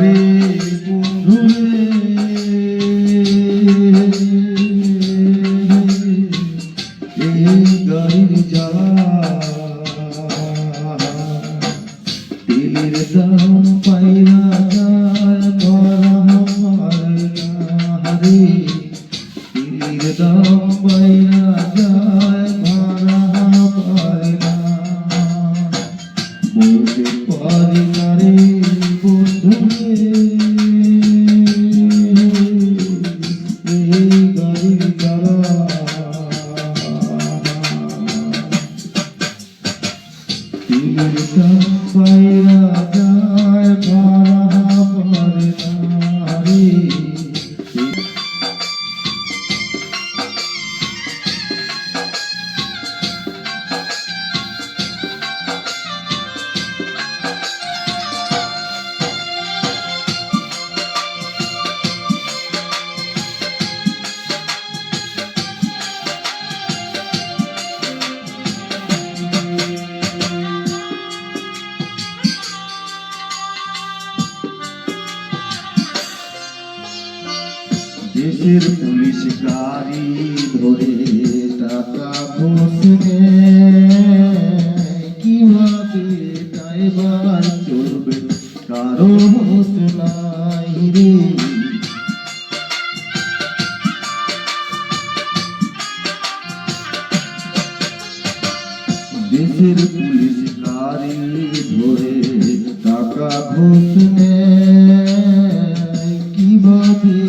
রে বন্ধু রে এই গাড়ির জ্বালা তেলের দাম দাম পাইরা যায় ধরা তিলের দেশের পুলিশ গাড়ি ধরে টাকা নেয়। কীভাবে ড্রাইভার চলবে কারও হোশ নাই রে দেশের পুলিশ গাড়ি ধরে টাকা ঘুষ নেয়। কীভাবে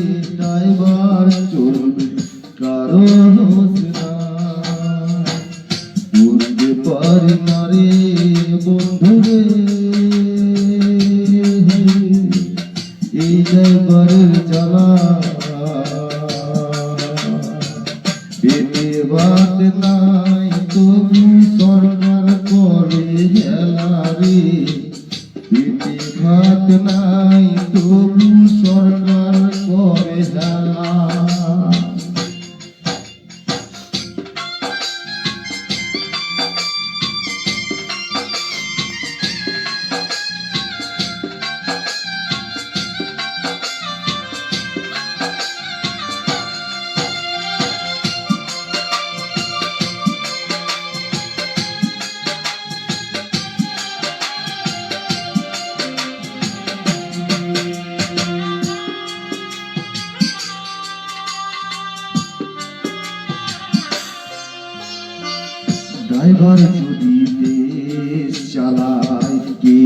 ড্রাইভার যদি দেশ চালায়, কে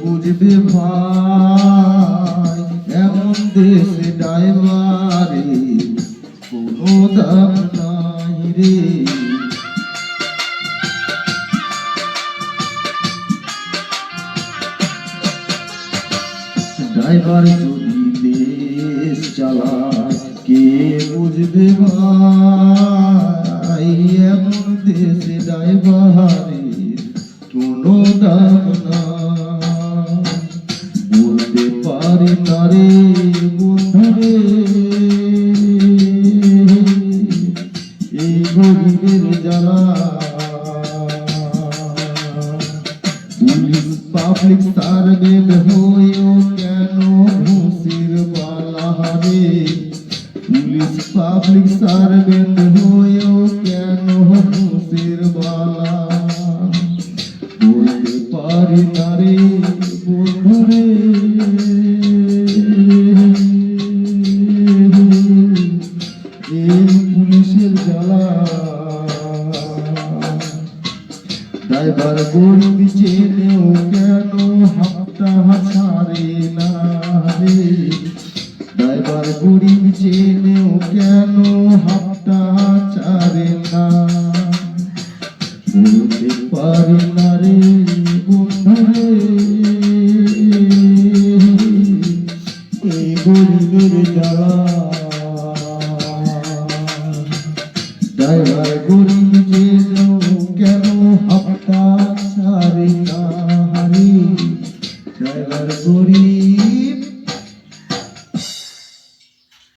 বুঝবে ভাই? এমন দেশ ড্রাইভারে কোনো দাম নাই রে। ড্রাইভার যদি দেশ চালায়, কে বুঝবে ভাই? এমন দেশে ড্রাইভারের কোনো দাম না। বলতে পারি না রে বন্ধু রে এই গরিবের জ্বালা। পুলিশ পাবলিক সার্ভেন্ট হয়েও কেন ঘুষির বালাহারে পুলিশ পাবলিক সার্ভেন্ট হয়েও ড্রাইভার গরিব চেনেও কেন হাতটা ছাড়ে না রে? ড্রাইভার গরিব চেনেও কেন হাতটা ছাড়ে না?